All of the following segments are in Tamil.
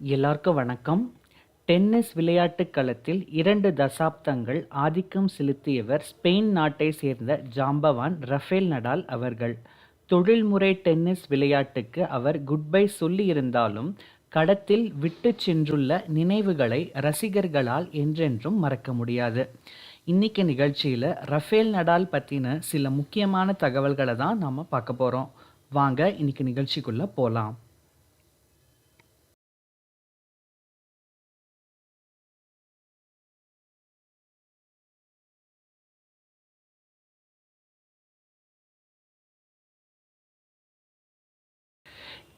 எல்லாருக்கும் வணக்கம். டென்னிஸ் விளையாட்டு களத்தில் இரண்டு தசாப்தங்கள் ஆதிக்கம் செலுத்தியவர் ஸ்பெயின் நாட்டை சேர்ந்த ஜாம்பவான் ரஃபேல் நடால் அவர்கள். தொழில்முறை டென்னிஸ் விளையாட்டுக்கு அவர் குட்பை சொல்லியிருந்தாலும் களத்தில் விட்டுச் சென்றுள்ள நினைவுகளை ரசிகர்களால் என்றென்றும் மறக்க முடியாது. இன்னைக்கு நிகழ்ச்சியில் ரஃபேல் நடால் பற்றின சில முக்கியமான தகவல்களை தான் நாம் பார்க்க போகிறோம் வாங்க இன்னைக்கு நிகழ்ச்சிக்குள்ளே போகலாம்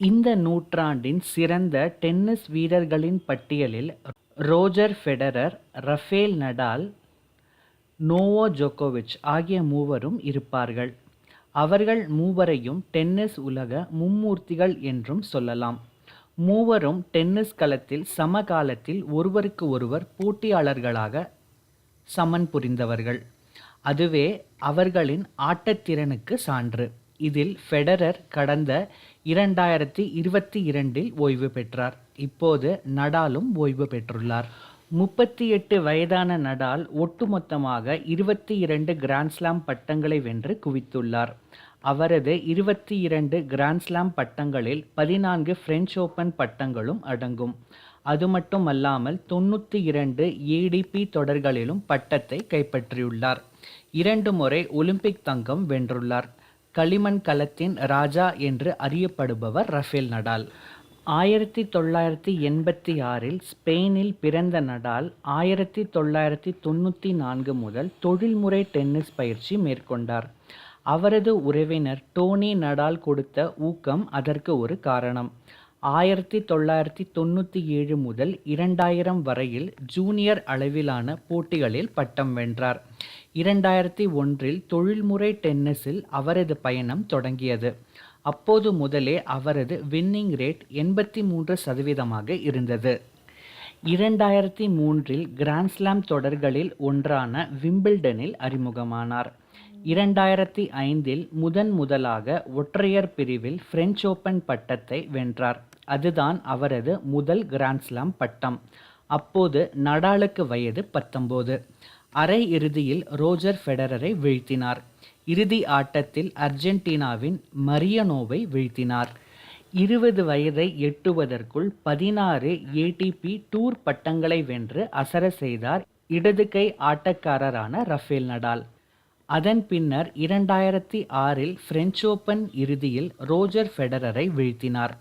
இந்த நூற்றாண்டின் சிறந்த டென்னிஸ் வீரர்களின் பட்டியலில் Roger Federer Rafael Nadal Novak ஜோகோவிச் ஆகிய மூவரும் இருப்பார்கள். அவர்கள் மூவரையும் டென்னிஸ் உலக மும்மூர்த்திகள் என்றும் சொல்லலாம். மூவரும் டென்னிஸ் களத்தில் சமகாலத்தில் ஒருவருக்கு ஒருவர் போட்டியாளர்களாக சமன் புரிந்தவர்கள். அதுவே அவர்களின் ஆட்டத்திறனுக்கு சான்று. இதில் ஃபெடரர் கடந்த இரண்டாயிரத்தி இருபத்தி இரண்டில் ஓய்வு பெற்றார். இப்போது நடாலும் ஓய்வு பெற்றுள்ளார். முப்பத்தி எட்டு வயதான நடால் ஒட்டுமொத்தமாக இருபத்தி இரண்டு கிராண்ட்ஸ்லாம் பட்டங்களை வென்று குவித்துள்ளார். அவரது இருபத்தி இரண்டு கிராண்ட்ஸ்லாம் பட்டங்களில் பதினான்கு பிரெஞ்சு ஓப்பன் பட்டங்களும் அடங்கும். அது மட்டுமல்லாமல் தொண்ணூற்றி இரண்டு ஏடிபி தொடர்களிலும் பட்டத்தை கைப்பற்றியுள்ளார். இரண்டு முறை ஒலிம்பிக் தங்கம் வென்றுள்ளார். களிமண் களத்தின் ராஜா என்று அறியப்படுபவர் ரஃபேல் நடால். ஆயிரத்தி தொள்ளாயிரத்தி எண்பத்தி ஆறில் ஸ்பெயினில் பிறந்த நடால் ஆயிரத்தி தொள்ளாயிரத்தி தொண்ணூற்றி நான்கு முதல் தொழில்முறை டென்னிஸ் பயிற்சி மேற்கொண்டார். அவரது உறவினர் டோனி நடால் கொடுத்த ஊக்கம் அதற்கு ஒரு காரணம். ஆயிரத்தி தொள்ளாயிரத்தி தொண்ணூற்றி ஏழு முதல் இரண்டாயிரம் வரையில் ஜூனியர் அளவிலான போட்டிகளில் பட்டம் வென்றார். இரண்டாயிரத்தி ஒன்றில் தொழில்முறை டென்னிஸில் அவரது பயணம் தொடங்கியது. அப்போது முதலே அவரது வின்னிங் ரேட் எண்பத்தி மூன்று சதவீதமாக இருந்தது. இரண்டாயிரத்தி மூன்றில் கிராண்ட்ஸ்லாம் தொடர்களில் ஒன்றான விம்பிள்டனில் அறிமுகமானார். இரண்டாயிரத்தி ஐந்தில் முதன் முதலாக ஒற்றையர் பிரிவில் பிரெஞ்சு ஓப்பன் பட்டத்தை வென்றார். அதுதான் அவரது முதல் கிராண்ட்ஸ்லாம் பட்டம். அப்போது நடாலுக்கு வயது பத்தொம்போது. அரை இறுதியில் ரோஜர் ஃபெடரரை வீழ்த்தினார். இறுதி ஆட்டத்தில் அர்ஜென்டினாவின் மரியனோவை வீழ்த்தினார். இருபது வயதை எட்டுவதற்குள் பதினாறு ஏடிபி டூர் பட்டங்களை வென்று அசர செய்தார் இடது கை ஆட்டக்காரரான ரஃபேல் நடால். அதன் பின்னர் இரண்டாயிரத்தி ஆறில் பிரெஞ்சு ஓப்பன் இறுதியில் ரோஜர் ஃபெடரரை வீழ்த்தினார்.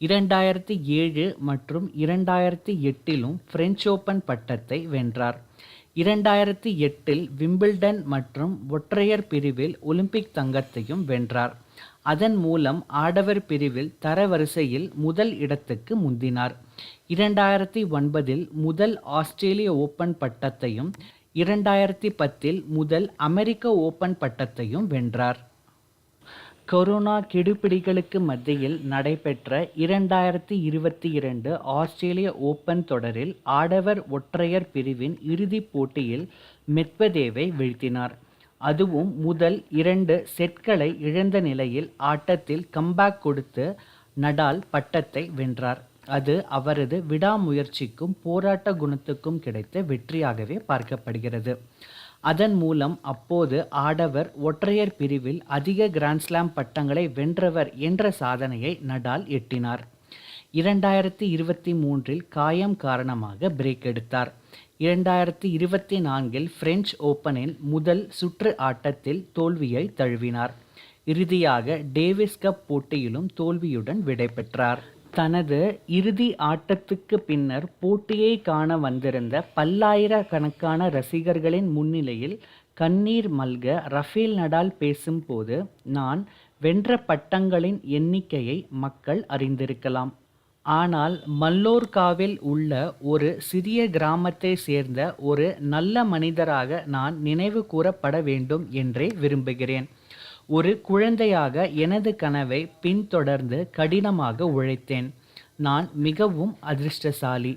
இரண்டாயிரத்தி ஏழு மற்றும் இரண்டாயிரத்தி எட்டிலும் பிரெஞ்சு ஓப்பன் பட்டத்தை வென்றார். இரண்டாயிரத்தி எட்டில் விம்பிள்டன் மற்றும் ஒற்றையர் பிரிவில் ஒலிம்பிக் தங்கத்தையும் வென்றார். அதன் மூலம் ஆடவர் பிரிவில் தரவரிசையில் முதல் இடத்துக்கு முந்தினார். இரண்டாயிரத்தி ஒன்பதில் முதல் ஆஸ்திரேலிய ஓப்பன் பட்டத்தையும் இரண்டாயிரத்தி பத்தில் முதல் அமெரிக்க ஓப்பன் பட்டத்தையும் வென்றார். கொரோனா கெடுபிடிகளுக்கு மத்தியில் நடைபெற்ற இரண்டாயிரத்தி இருபத்தி இரண்டு ஆஸ்திரேலிய ஓப்பன் தொடரில் ஆடவர் ஒற்றையர் பிரிவின் இறுதிப் போட்டியில் மெத்வதேவை வீழ்த்தினார். அதுவும் முதல் இரண்டு செட்களை இழந்த நிலையில் ஆட்டத்தில் கம்பேக் கொடுத்து நடால் பட்டத்தை வென்றார். அது அவரது விடாமுயற்சிக்கும் போராட்ட குணத்துக்கும் கிடைத்த வெற்றியாகவே பார்க்கப்படுகிறது. அதன் மூலம் அப்போது ஆடவர் ஒற்றையர் பிரிவில் அதிக கிராண்ட்ஸ்லாம் பட்டங்களை வென்றவர் என்ற சாதனையை நடால் எட்டினார். இரண்டாயிரத்தி இருபத்தி மூன்றில் காயம் காரணமாக பிரேக் எடுத்தார். இரண்டாயிரத்தி இருபத்தி நான்கில் பிரெஞ்சு ஓப்பனில் முதல் சுற்று ஆட்டத்தில் தோல்வியை தழுவினார். இறுதியாக டேவிஸ் கப் போட்டியிலும் தோல்வியுடன் விடைபெற்றார் தனது இறுதி ஆட்டத்துக்கு பின்னர் போட்டியை காண வந்திருந்த பல்லாயிரக்கணக்கான ரசிகர்களின் முன்னிலையில் கண்ணீர் மல்க ரஃபேல் நடால் பேசும்போது நான் வென்ற பட்டங்களின் எண்ணிக்கையை மக்கள் அறிந்திருக்கலாம். ஆனால் மல்லோர்காவில் உள்ள ஒரு சிறிய கிராமத்தை சேர்ந்த ஒரு நல்ல மனிதராக நான் நினைவு கூறப்பட வேண்டும் என்றே விரும்புகிறேன். ஒரு குழந்தையாக எனது கனவை பின்தொடர்ந்து கடினமாக உழைத்தேன். நான் மிகவும் அதிர்ஷ்டசாலி.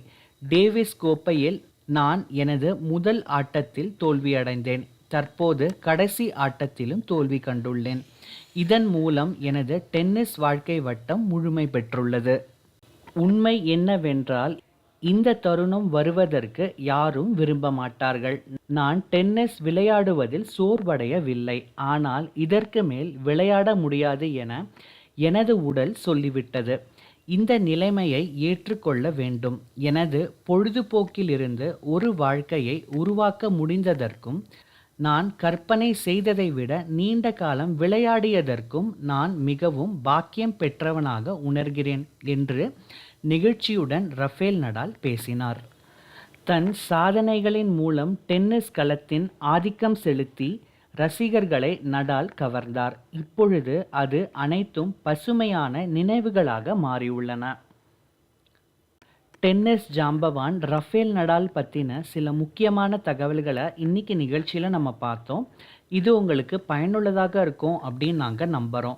டேவிஸ் கோப்பையில் நான் எனது முதல் ஆட்டத்தில் தோல்வியடைந்தேன். தற்போது கடைசி ஆட்டத்திலும் தோல்வி கண்டுள்ளேன். இதன் மூலம் எனது டென்னிஸ் வாழ்க்கை வட்டம் முழுமை பெற்றுள்ளது. உண்மை என்னவென்றால் இந்த தருணம் வருவதற்கு யாரும் விரும்ப மாட்டார்கள். நான் டென்னிஸ் விளையாடுவதில் சோர்வடையவில்லை. ஆனால் இதற்கு மேல் விளையாட முடியாது என எனது உடல் சொல்லிவிட்டது. இந்த நிலைமையை ஏற்றுக்கொள்ள வேண்டும். எனது பொழுதுபோக்கிலிருந்து ஒரு வாழ்க்கையை உருவாக்க முடிந்ததற்கும் நான் கற்பனை செய்ததை விட நீண்ட காலம் விளையாடியதற்கும் நான் மிகவும் பாக்கியம் பெற்றவனாக உணர்கிறேன் என்று நிகழ்ச்சியுடன் ரஃபேல் நடால் பேசினார். தன் சாதனைகளின் மூலம் டென்னிஸ் களத்தின் ஆதிக்கம் செலுத்தி ரசிகர்களை நடால் கவர்ந்தார். இப்பொழுது அது அனைத்தும் பசுமையான நினைவுகளாக மாறியுள்ளன. டென்னிஸ் ஜாம்பவான் ரஃபேல் நடால் பற்றின சில முக்கியமான தகவல்களை இன்னைக்கு நிகழ்ச்சியில் நம்ம பார்த்தோம். இது உங்களுக்கு பயனுள்ளதாக இருக்கும் அப்படின்னு நாங்கள் நம்புகிறோம்